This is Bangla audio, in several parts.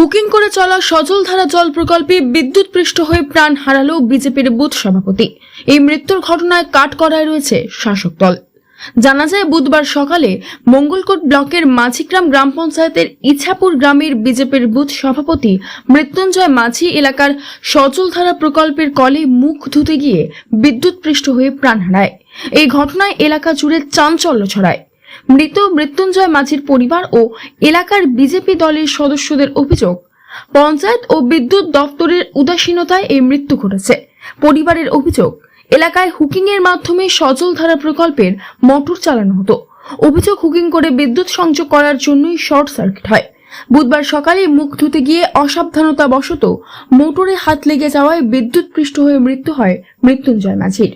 হুকিং করে চলা সজলধারা জল প্রকল্পে বিদ্যুৎ পৃষ্ঠ হয়ে প্রাণ হারালো বিজেপির বুথ সভাপতি। এই মৃত্যুর ঘটনায় কাঠকড়ায় রয়েছে শাসক দল। জানা যায়, বুধবার সকালে মঙ্গলকোট ব্লকের মাঝিগ্রাম গ্রাম পঞ্চায়েতের ইছাপুর গ্রামের বিজেপির বুথ সভাপতি মৃত্যুঞ্জয় মাঝি এলাকার সজলধারা প্রকল্পের কলে মুখ ধুতে গিয়ে বিদ্যুৎ পৃষ্ঠ হয়ে প্রাণ হারায়। এই ঘটনায় এলাকা জুড়ে চাঞ্চল্য ছড়ায়। মৃত মৃত্যুঞ্জয় মাঝির পরিবার ও এলাকার বিজেপি দলের সদস্যদের অভিযোগ পঞ্চায়েত ও বিদ্যুৎ দপ্তরের উদাসীনতায় এই মৃত্যু ঘটেছে। পরিবারের অভিযোগ এলাকায় হুকিং এর মাধ্যমে সজল ধারা প্রকল্পের মোটর চালানো হতো। অভিযোগ হুকিং করে বিদ্যুৎ সংযোগ করার জন্যই শর্ট সার্কিট হয়। বুধবার সকালে মুখ ধুতে গিয়ে অসাবধানতা বশত মোটরে হাত লেগে যাওয়ায় বিদ্যুৎ পৃষ্ঠ হয়ে মৃত্যু হয় মৃত্যুঞ্জয় মাঝির।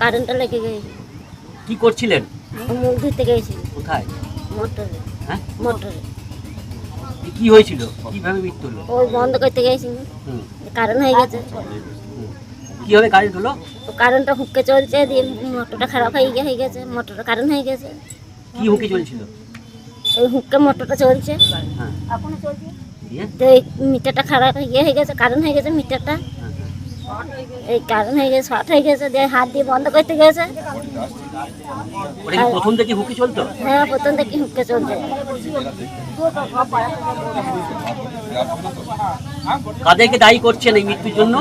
কারেন্টটা লেগে গেছে কি করছিলেন? মুখ ধুতে গেছি কোথায়? মোটরে। হ্যাঁ? মোটরে। কি হয়েছিল? কীভাবে মৃত্যু হলো? ওই বন্ধ করতে গেছি হুম। কারেন্ট হয়ে গেছে। কীভাবে কারেন্ট হলো? তো কারেন্টটা হুককে চলছে দিয়ে মোটরটা খারাপ হয়ে গিয়ে হয়ে গেছে। মোটরটা কারেন্ট হয়ে গেছে। কি হুকি চলছিল? ওই হুককে মোটরটা চলছে। হ্যাঁ। দিয়ে? তো এই মিটারটা খারাপ হয়ে গিয়ে হয়ে গেছে। কারেন্ট হয়ে গেছে মিটারটা। এই হয়ে গেছে শর্ট হয়ে গেছে দিয়ে হাত দিয়ে বন্ধ করতে গেছে। ওটা কি প্রথম থেকে হুকি চলতো? হ্যাঁ প্রথম থেকে হুককে চলছে। কাদেরকে দায়ী করছেন এই মৃত্যুর জন্য?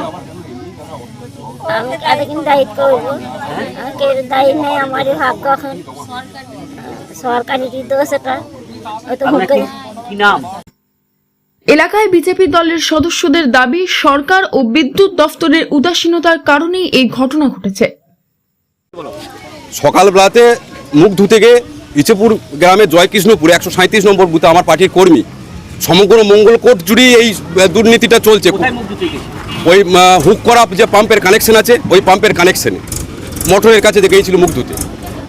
আমি কাদের কিন্তু দায়িত্ব করব? আমাকে দায়ী নেই আমারই ভাগ্য এখন। সরকারি দোষ এটা। ওই তো কি কি নাম? এলাকায় বিজেপি দলের সদস্যদের দাবি সরকার ও বিদ্যুৎ দফতরের উদাসীনতার কারণেই এই ঘটনা ঘটেছে। সকালবেলাতে মুখ ধুতে গিয়ে ইচেপুর গ্রামের জয়কৃষ্ণপুর একশো সাঁত্রিশ নম্বর বুথে আমার পার্টির কর্মী সমগ্র মঙ্গলকোট জুড়েই এই দুর্নীতিটা চলছে। ওই হুক করা যে পাম্পের কানেকশন আছে ওই পাম্পের কানেকশনে মোটরের কাছে গিয়েছিল মুখ ধুতে।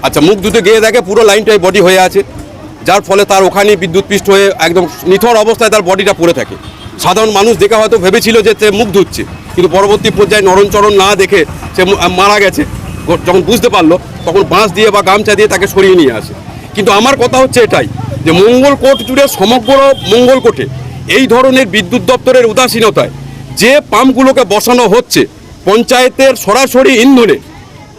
আচ্ছা মুখ ধুতে গিয়ে দেখে পুরো লাইনটাই বডি হয়ে আছে। যার ফলে তার ওখানে বিদ্যুৎ পৃষ্ঠ হয়ে একদম নিথর অবস্থায় তার বডিটা পড়ে থাকে। সাধারণ মানুষ দেখে হয়তো ভেবেছিল যে সে মুখ ধুচ্ছে, কিন্তু পরবর্তী পর্যায়ে নরণচরণ না দেখে সে মারা গেছে। যখন বুঝতে পারল, তখন বাঁশ দিয়ে বা গামছা দিয়ে তাকে সরিয়ে নিয়ে আসে। কিন্তু আমার কথা হচ্ছে এটাই যে মঙ্গলকোট জুড়ে সমগ্র মঙ্গলকোটে এই ধরনের বিদ্যুৎ দপ্তরের উদাসীনতায় যে পাম্পগুলোকে বসানো হচ্ছে, পঞ্চায়েতের সরাসরি ইন্ধনে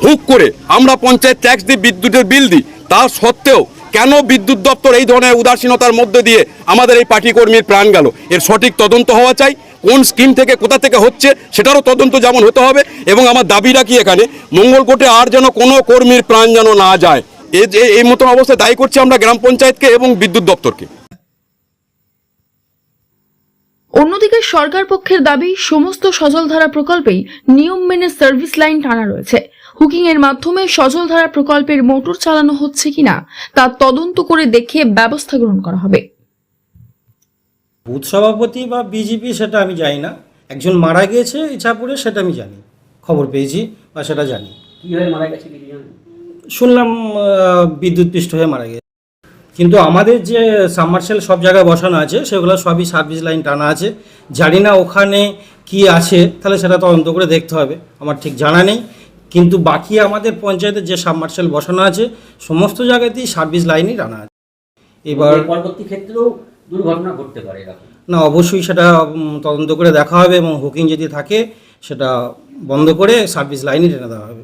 হুক করে আমরা পঞ্চায়েত ট্যাক্স দিই বিদ্যুতের বিল দিই, তা সত্ত্বেও কেন বিদ্যুৎ দপ্তর এই ধরনের উদাসীনতার মধ্যে দিয়ে আমাদের এই পার্টি কর্মীর প্রাণ গেল? এর সঠিক তদন্ত হওয়া চাই। কোন স্কিম থেকে, কোথা থেকে হচ্ছে, সেটারও তদন্ত যেমন হতে হবে। এবং আমার দাবি রাখি এখানে মঙ্গলকোটে আর যেন কোনো কর্মীর প্রাণ যেন না যায়। এই মতন অবস্থায় দায়ী করছি আমরা গ্রাম পঞ্চায়েতকে এবং বিদ্যুৎ দপ্তরকে। অন্যদিকে সরকার পক্ষের দাবি, সমস্ত সজলধারা প্রকল্পেই নিয়ম মেনে সার্ভিস লাইন টানা রয়েছে। হুকিং এর মাধ্যমে সজলধারা প্রকল্পের মোটর চালানো হচ্ছে কিনা তা তদন্ত করে দেখে ব্যবস্থা গ্রহণ করা হবে। বুথ সভাপতি বা বিজেপি সেটা আমি জানি না। একজন মারা গিয়েছে ইচ্ছাপুরে সেটা আমি জানি। খবর পেয়েছি বা সেটা জানি। শুনলাম আহ, বিদ্যুৎ পৃষ্ঠ হয়ে মারা গেছে কিন্তু আমাদের যে সাবমার্সেল সব জায়গায় বসানো আছে সেগুলো সবই সার্ভিস লাইন টানা আছে। জানি না ওখানে কি আছে তাহলে সেটা তদন্ত করে দেখতে হবে। আমার ঠিক জানা নেই। কিন্তু বাকি আমাদের পঞ্চায়েতের যে সাবমার্সেল বসানো আছে সমস্ত জায়গাতেই সার্ভিস লাইনই টানা আছে। এবার পরবর্তী ক্ষেত্রেও দুর্ঘটনা ঘটতে পারে না অবশ্যই সেটা তদন্ত করে দেখা হবে এবং হুকিং যদি থাকে সেটা বন্ধ করে সার্ভিস লাইনই টেনে দেওয়া হবে।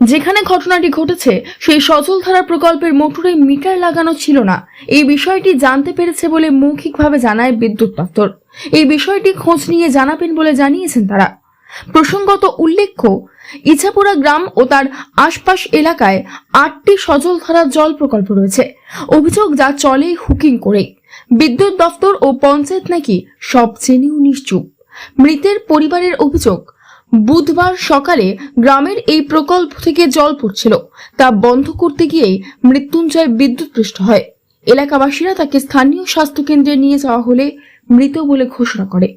যেখানে ঘটনাটি ঘটেছে সেই সজলধারা প্রকল্পের মোটরে মিটার লাগানো ছিল না। এই বিষয়টি জানতে পেরেছে বলে মৌখিকভাবে জানায় বিদ্যুৎ দপ্তর। এই বিষয়টি খোঁজ নিয়ে জানাবেন বলে জানিয়েছেন তারা। প্রসঙ্গত উল্লেখ্য, ইছাপুরা গ্রাম ও তার আশপাশ এলাকায় আটটি সজল সজলধারা জল প্রকল্প রয়েছে। অভিযোগ যা চলে হুকিং করে। বিদ্যুৎ দপ্তর ও পঞ্চায়েত নাকি সব জেনেও নিশ্চুপ। মৃতের পরিবারের অভিযোগ, বুধবার সকালে গ্রামের এই প্রকল্প থেকে জল পড়ছিল। তা বন্ধ করতে গিয়েই মৃত্যুঞ্জয় বিদ্যুৎ বিদ্যুৎপৃষ্ট হয়। এলাকাবাসীরা তাকে স্থানীয় স্বাস্থ্য কেন্দ্রে নিয়ে যাওয়া হলে মৃত বলে ঘোষণা করে।